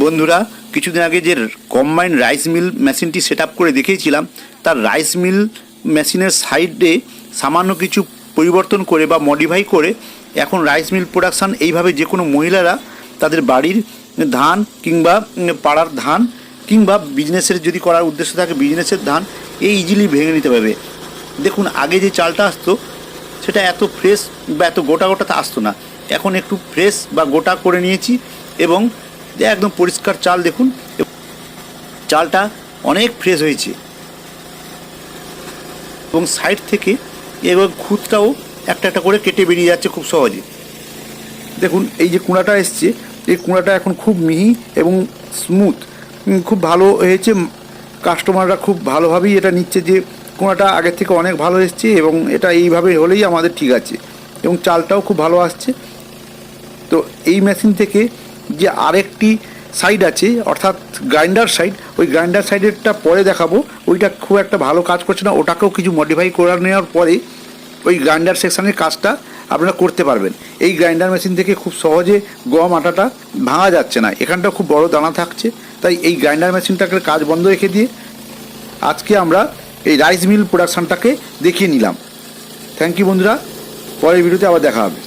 বন্ধুরা, কিছুদিন আগে যে কম্বাইন্ড রাইস মিল মেশিনটি সেট করে দেখিয়েছিলাম, তার রাইস মিল মেশিনের সাইডে সামান্য কিছু পরিবর্তন করে বা মডিফাই করে এখন রাইস মিল প্রোডাকশান এইভাবে যে কোনো মহিলারা তাদের বাড়ির ধান কিংবা পাড়ার ধান কিংবা বিজনেসের যদি করার উদ্দেশ্য থাকে বিজনেসের ধান এই ইজিলি ভেঙে নিতে পারবে। দেখুন, আগে যে চালটা আসতো, সেটা এত ফ্রেশ বা এত গোটা গোটাতে আসতো না। এখন একটু ফ্রেশ বা গোটা করে নিয়েছি এবং একদম পরিষ্কার চাল দেখুন চালটা অনেক ফ্রেশ হয়েছে। এবং সাইড থেকে এবং খুঁতটাও একটা একটা করে কেটে বেরিয়ে যাচ্ছে খুব সহজে। দেখুন, এই যে কুঁড়াটা এসছে, এই কুঁড়াটা এখন খুব মিহি এবং স্মুথ খুব ভালো হয়েছে। কাস্টমাররা খুব ভালোভাবেই এটা নিচ্ছে যে, কুঁড়াটা আগের থেকে অনেক ভালো এসছে এবং এটা এইভাবে হলেই আমাদের ঠিক আছে। এবং চালটাও খুব ভালো আসছে। তো এই মেশিন থেকে যে আরেকটি সাইড আছে, অর্থাৎ গ্রাইন্ডার সাইড ওই গ্রাইন্ডার সাইডেরটা পরে দেখাবো। ওইটা খুব একটা ভালো কাজ করছে না, ওটাকেও কিছু মডিফাই করে নেওয়ার পরে ওই গ্রাইন্ডার সেকশানের কাজটা আপনারা করতে পারবেন। এই গ্রাইন্ডার মেশিন থেকে খুব সহজে গম আটাটা ভাঙা যাচ্ছে না। এখানটা খুব বড় দানা থাকছে, তাই এই গ্রাইন্ডার মেশিনটাকে কাজ বন্ধ রেখে দিয়ে আজকে আমরা এই রাইস মিল প্রোডাকশানটাকে দেখিয়ে নিলাম। থ্যাংক ইউ বন্ধুরা, পরের ভিডিওতে আবার দেখা হবে।